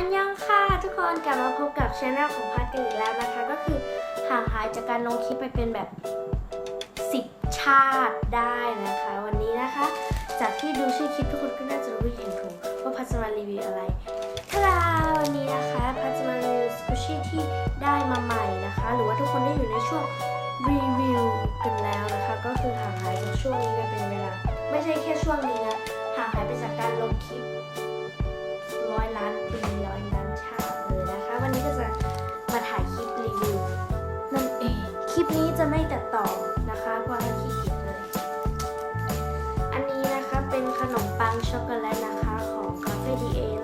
อันยังค่ะทุกคนกลับมาพบกับช anel ของพัดกันอีกแล้วนะคะ ก็คือห่างหายจากการลงคลิปไปเป็นแบบ 10 ชาติได้นะคะ วันนี้นะคะ จากที่ดูชื่อคลิปทุกคนก็น่าจะรู้เห็นถูกว่าพัดจะมารีวิวอะไรทาดาวันนี้นะคะพัดจะมารีวิวสกูชี่ที่ได้มาใหม่นะคะ หรือว่าทุกคนได้อยู่ในช่วงรีวิวกันแล้วนะคะ ก็คือห่างหายจากช่วงนี้ไปเป็นเวลาไม่ใช่แค่ช่วงนี้นะห่างหายไปจากการลงคลิปร้อยล้าน ต่อนะคะเพราะว่าขี้เกียจเลย อันนี้นะคะเป็นขนมปังช็อกโกแลตนะคะของคาเฟ่ดีเอ็น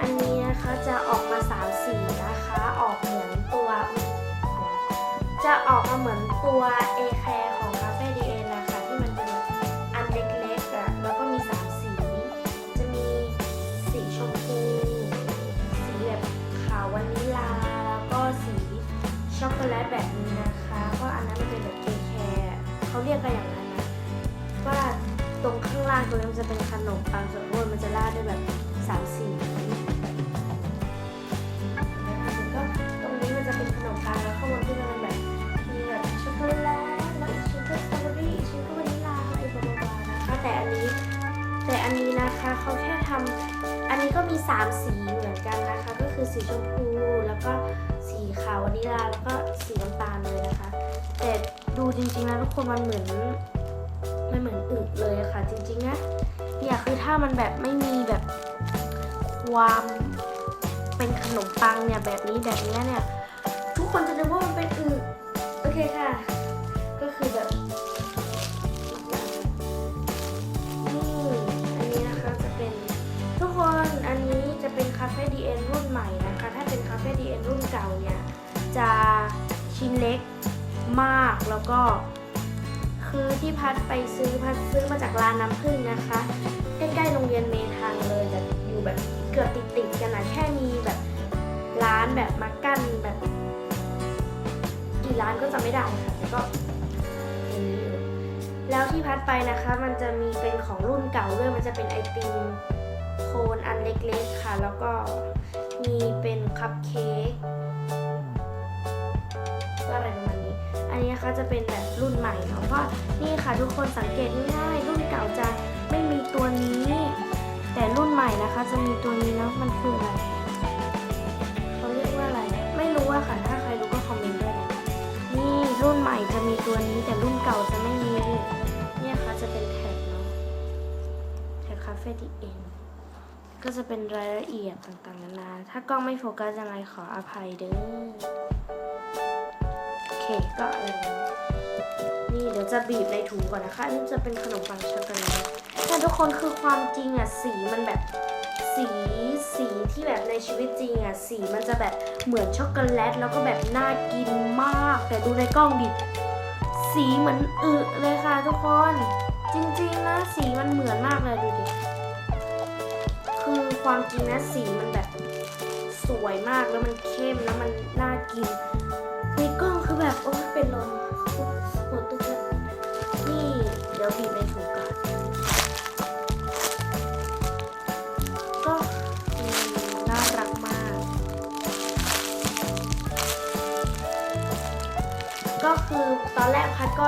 อันนี้นะคะจะออกมาสามสีนะคะ ออกเหมือนตัว จะออกมาเหมือนตัวเอแคร์ รียกกันอย่างนั้นนะว่าตรงข้างล่างตรงนี้มันจะเป็นขนมปังส่วนบนมันจะราดด้วยแบบสามสีนะคะแล้วก็ตรงนี้มันจะเป็นขนมปังแล้วข้างบนที่มันเป็นแบบมีแบบช็อกโกแลตแล้วอีกชิ้นก็สตรอเบอรี่อีกชิ้นก็วานิลาอะไรบลาๆนะคะแต่อันนี้ แต่อันนี้นะคะเขาแค่ทำอันนี้ก็มี3สีเหมือนกันนะคะ ก็คือสีชมพู จริงๆแล้วทุกคนมันเหมือนมันเหมือนอึเลยอะค่ะ จริงๆนะเนี่ยคือถ้ามันแบบไม่มีแบบความเป็นขนมปังเนี่ยแบบนี้แบบนี้เนี่ย ทุกคนจะนึกว่ามันเป็นอึโอเคค่ะ ก็คือแบบนี่อันนี้นะคะจะเป็นทุกคนอันนี้จะเป็นคาเฟ่ดีเอ็นรุ่นใหม่นะคะ ถ้าเป็นคาเฟ่ดีเอ็นรุ่นเก่าเนี่ยจะชิ้นเล็ก แล้วก็ คือที่พัดไปซื้อพัดซื้อมาจากร้านน้ำผึ้งนะคะ ใกล้ๆโรงเรียนเมทางเลยแบบอยู่แบบเกือบติดๆกันนะแค่มีแบบร้านแบบมากั้นแบบกี่ร้านก็จะไม่ได้ค่ะแต่ก็อย่างนี้เลยแล้วที่พัดไปนะคะ มันจะมีเป็นของรุ่นเก่าด้วยมันจะเป็นไอติมโคนอันเล็กๆค่ะ แล้วก็มีเป็นคัพเค้ก นี้นะคะจะเป็นแบบรุ่นใหม่เนาะเพราะนี่ค่ะทุกคนสังเกตง่ายๆรุ่นเก่าจะไม่มีตัวนี้ แต่รุ่นใหม่นะคะจะมีตัวนี้เนาะมันคืออะไรเขาเรียกว่าอะไร ไม่รู้อะค่ะ ถ้าใครรู้ก็คอมเมนต์ด้วยนะนี่รุ่นใหม่จะมีตัวนี้ แต่รุ่นเก่าจะไม่มีเนี่ยค่ะจะเป็นแท็กเนาะแท็กคาเฟ่ดีเอ็นก็จะเป็นรายละเอียดต่างๆนานา ถ้ากล้องไม่โฟกัสยังไงขออภัยเด้อ ก็อะไรนะนี่เดี๋ยวจะบีบในถุงก่อนนะคะนนี้จะเป็นขนมปังช็อกโกแลตแต่ทุกคนคือความจริงอะสีมันแบบสีสีที่แบบในชีวิตจริงอะสีมันจะแบบเหมือนช็อกโกแลตแล้วก็แบบน่ากินมาก แต่ดูในกล้องดิสีเหมือนอึเลยค่ะทุกคน จริงๆนะสีมันเหมือนมากเลยดูดิคือความจริงนะสีมันแบบสวยมากแล้วมันเข้มแล้วมันน่ากินในกล้อง คือแบบโอ้เป็นลมปวดตัวนี่เดี๋ยวบีบในถุงก่อนก็อืมน่ารักมาก ก็คือตอนแรกพัดก็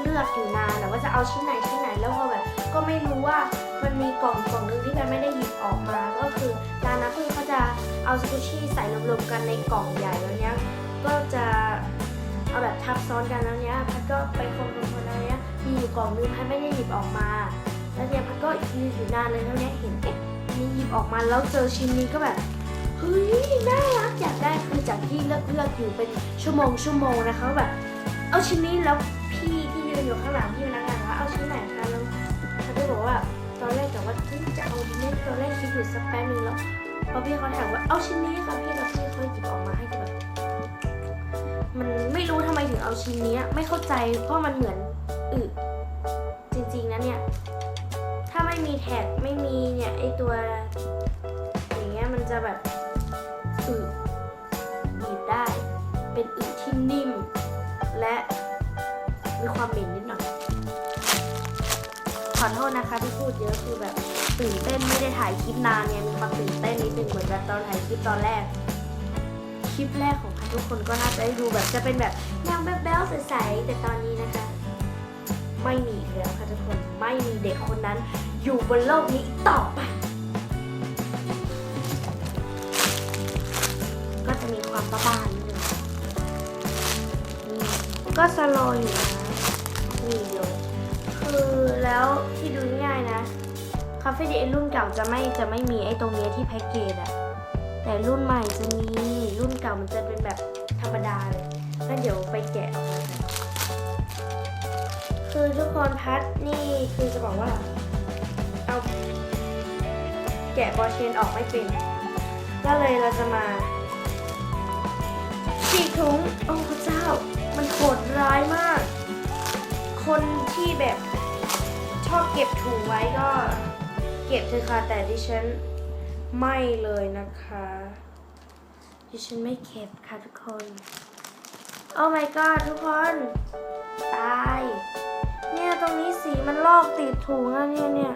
เลือกอยู่นานแต่ว่าจะเอาชิ้นไหนชิ้นไหนแล้วพอแบบก็ไม่รู้ว่ามันมีกล่องกล่องนึงที่มันไม่ได้หยิบออกมา ก็คือร้านน้ำพึ่งเขาจะเอาสกูชี่ใส่รวมๆกันในกล่องใหญ่แล้วเนี้ยก็จะ เอาแบบทับซ้อนกันแล้วเนี้ยพัดก็ไปคนๆๆแล้วเนี้ยมีอยู่กล่องนึงพัดไม่ได้หยิบออกมา แล้วเนี่ยพัดก็ยืนอยู่นานเลยแล้วเนี้ยเห็นเอ๊ะนี่หยิบออกมาแล้วเจอชิ้นนี้ก็แบบเฮ้ยน่ารักอยากได้คือจากที่เลือกเลือกอยู่เป็นชั่วโมงชั่วโมงนะคะแบบ เอาชิ้นนี้แล้วพี่ที่ยืนอยู่ข้างหลังพี่พนักงานว่าเอาชิ้นไหนคะแล้วเขาก็บอกว่าตอนแรกแต่ว่าเฮ้ยจะเอาดีไหมตอนแรกคิดอยู่สักแป๊บนึงแล้วพอพี่เขาถามว่าเอาชิ้นนี้ค่ะพี่แล้วพี่เขาหยิบออกมาให้ ถึงเอาชิ้นนี้ไม่เข้าใจเพราะมันเหมือนอึจริงๆนะเนี่ย ถ้าไม่มีแท็กไม่มีเนี่ยไอตัว อย่างเงี้ยมันจะแบบอึบีบได้ เป็นอึที่นิ่ม และมีความเหม็นนิดหน่อยขอโทษนะคะที่พูดเยอะคือแบบตื่นเต้นไม่ได้ถ่ายคลิปนานเนี่ยมีความตื่นเต้นนิดนึงเหมือนกับตอนถ่ายคลิปตอนแรก คลิปแรกของ ทุกคนก็น่าจะได้ดูแบบจะเป็นแบบแนวแบ๊วใสๆแต่ตอนนี้นะคะ ไม่มีอีกแล้วค่ะทุกคนไม่มีเด็กคนนั้น อยู่บนโลกนี้ต่อไป ก็จะมีความบ้าๆนิดนึงก็สโลอยู่นะนี่เดียวคือแล้วที่ดูง่ายนะคาเฟ่เอ็นรุ่นเก่าจะไม่จะไม่มีไอ้ตรงนี้ที่แพ็กเกจอะ แต่รุ่นใหม่จะมีรุ่นเก่ามันจะเป็นแบบธรรมดาเลยงั้นเดี๋ยวไปแกะออกมาคือทุกคนพัดนี่คือจะบอกว่าเอาแกะบอลเชนออกไม่เป็นก็เลยเราจะมาฉีกถุงโอ้พระเจ้า มันโหดร้ายมาก คนที่แบบชอบเก็บถุงไว้ก็ เก็บเถอะค่ะแต่ดิฉัน ไม่เลยนะคะดิฉันไม่เก็บค่ะทุกคน โอ้ my god ทุกคน ตาย เนี่ยตรงนี้สีมันลอกติดถุงอะเนี่ยเนี่ย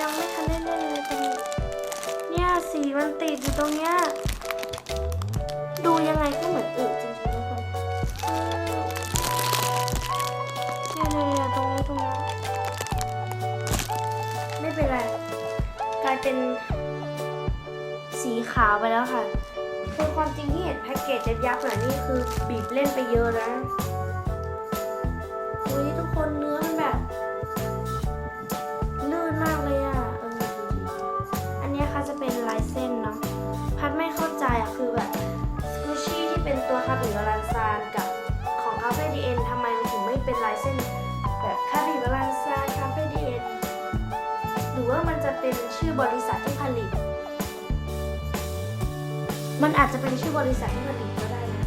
ยังไม่ทันได้เล่นเลยตรงนี้ เนี่ยสีมันติดอยู่ตรงเนี้ย ดูยังไงก็เหมือนอึจริง เป็นสีขาวไปแล้วค่ะ คือความจริงที่เห็นแพ็กเกจยับๆหน่อยนี่คือบีบเล่นไปเยอะนะ มันอาจจะเป็นชื่อบริษัทที่ผลิตก็ได้นะ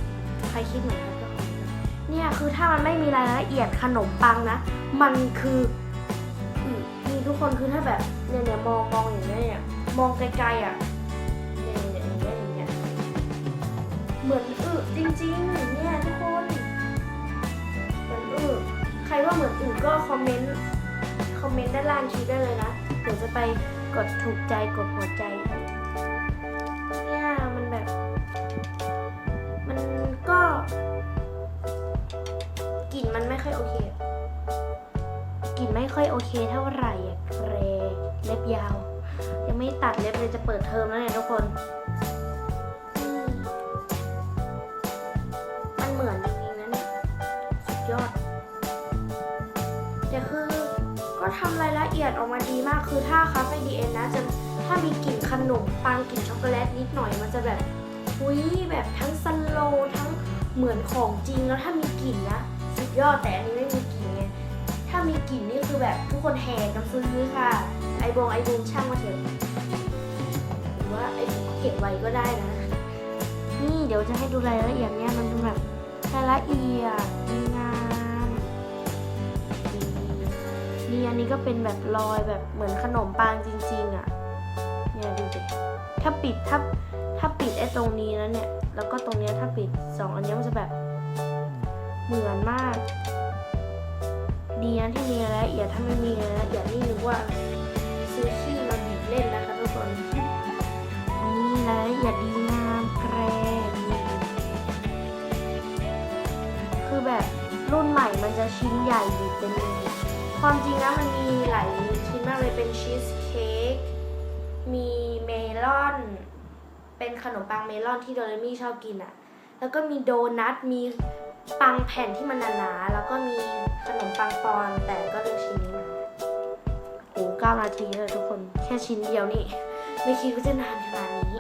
ใครคิดเหมือนกันก็คอมเมนต์เนี่ยคือถ้ามันไม่มีรายละเอียดขนมปังนะ มันคืออืมนี่ทุกคนคือถ้าแบบเนี่ยเนี่ยมองมองอย่างเงี้ยเนี่ยมองไกลๆอะเนี่ยเนี่ยอย่างเงี้ยอย่างเงี้ยเหมือนอึจริงๆเนี่ยทุกคนเหมือนอึใครว่าเหมือนอึก็คอมเมนต์คอมเมนต์ด้านล่างคลิปได้เลยนะเดี๋ยวจะไปกดถูกใจกดหัวใจ ไม่ค่อยโอเคเท่าไหร่อะเกรเล็บยาว ยังไม่ตัดเล็บเลยจะเปิดเทอมแล้วเนี่ยทุกคน มันเหมือนจริงๆนะเนี่ยสุดยอดแต่คือก็ทำรายละเอียดออกมาดีมากคือถ้าคาเฟ่ดีเอ็นนะจะถ้ามีกลิ่นขนมปังกลิ่นช็อกโกแลตนิดหน่อยมันจะแบบอุ้ยแบบทั้งสโลว์ทั้งเหมือนของจริงแล้วถ้ามีกลิ่นนะสุดยอดแต่อันนี้ไม่มีกลิ่น มีกลิ่นนี่คือแบบทุกคนแห่กันซื้อค่ะ ไอบงไอบูมช่างมาเถอะหรือว่าไอเก็บไว้ก็ได้นะ นี่เดี๋ยวจะให้ดูรายละเอียดเนี่ยมันเป็นแบบรายละเอียดงามนี่นี่อันนี้ก็เป็นแบบรอยแบบเหมือนขนมปังจริง ๆ อะ เนี่ยดูดิถ้าปิดถ้าถ้าปิดไอ้ตรงนี้แล้วเนี่ย แล้วก็ตรงเนี้ยถ้าปิดสองอันเนี้ยมันจะแบบเหมือนมาก ดีนะที่มีรายละเอียดถ้าไม่มีรายละเอียดนี่นึกว่าซื้อขี้มาบีบเล่นนะคะทุกคนนี่รายละเอียดดีงามแกรนคือแบบรุ่นใหม่มันจะชิ้นใหญ่อยู่เป็นความจริงนะมันมีหลายชิ้นมากเลยเป็นชีสเค้กมีเมลอน เป็นขนมปังเมลอนที่โดเรมี่ชอบกินอะ่ะ แล้วก็มีโดนัทมี ปังแผ่นที่มันหนาๆแล้วก็มีขนมปังปอนแต่ก็เลือกชิ้นนี้มาโอ้เก้านาทีเลยทุกคน แค่ชิ้นเดียวนี่ ไม่คิดว่าจะนานขนาดนี้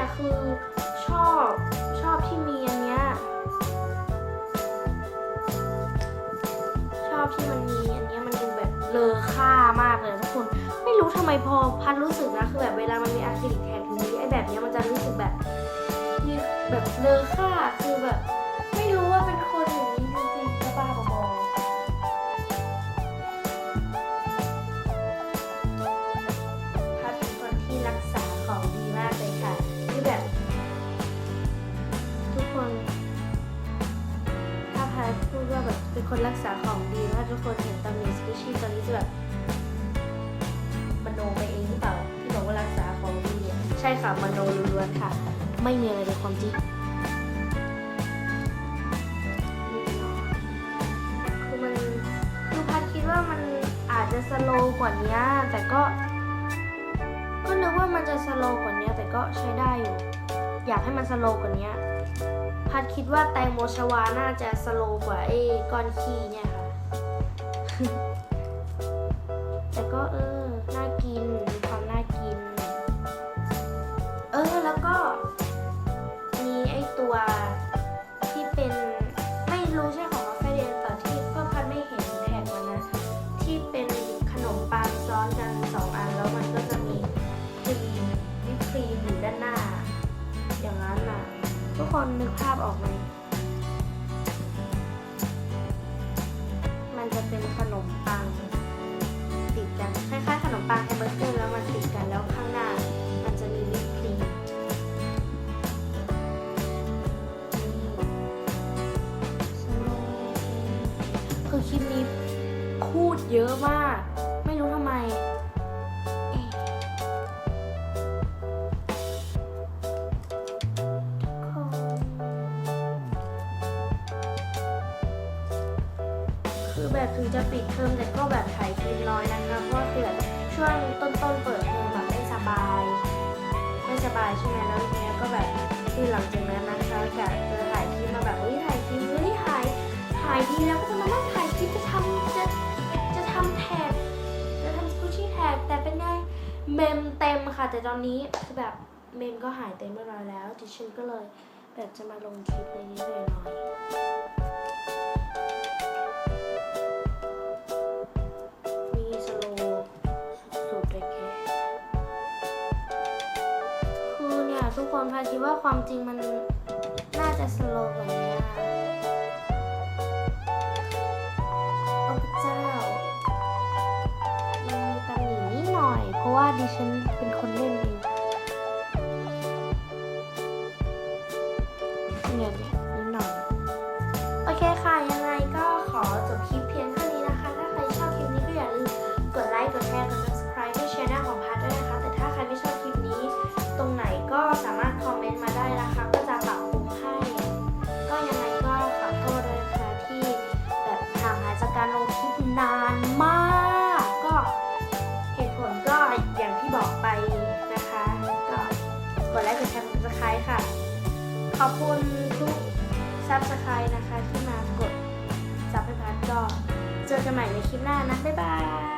เนี่ยคือชอบชอบที่มีอันเนี้ยชอบที่มันมีอันเนี้ยมันดูแบบเลอค่ามากเลยทุกคน ไม่รู้ทำไมพอพันรู้สึกนะคือแบบเวลามันมีอะคริลิกแทนถึงนี้ไอ้แบบเนี้ยมันจะรู้สึกแบบมีแบบเลอค่าคือแบบ ค่ะมโนล้วนๆค่ะ ไม่มีอะไรเป็นความจริงคือมันคือพัดคิดว่ามันอาจจะสโลว์กว่านี้แต่ก็ ก็นึกว่ามันจะสโลว์กว่านี้แต่ก็ใช้ได้อยู่ อยากให้มันสโลว์กว่านี้พัดคิดว่าแตงโมชวาน่าจะสโลว์กว่าไอ้ก้อนขี้เนี่ยค่ะ แต่ก็เออ คือแบบถึงจะปิดเทอมแต่ก็แบบถ่ายคลิปน้อยนะคะ เพราะว่าคือแบบช่วงต้นๆเปิดเทอมแบบไม่สบาย ไม่สบายใช่ไหมแล้วทีเนี้ยก็แบบคือหลังจากนั้นนะคะกะจะถ่ายคลิปมาแบบเฮ้ยถ่ายคลิปเฮ้ยถ่ายถ่ายดีแล้วก็จะมานั่งถ่ายคลิปจะทำจะจะทำแท็กจะทำสกูชี่แท็กแต่เป็นไงเมมเต็มค่ะ แต่ตอนนี้คือแบบเมมก็หายเต็มเรียบร้อยแล้วดิฉันก็เลยแบบจะมาลงคลิปในนี้เลยหน่อย คนพาคิดว่าความจริงมันน่าจะสโลว์กว่านี้ กันใหม่ในคลิปหน้านะ บ๊ายบาย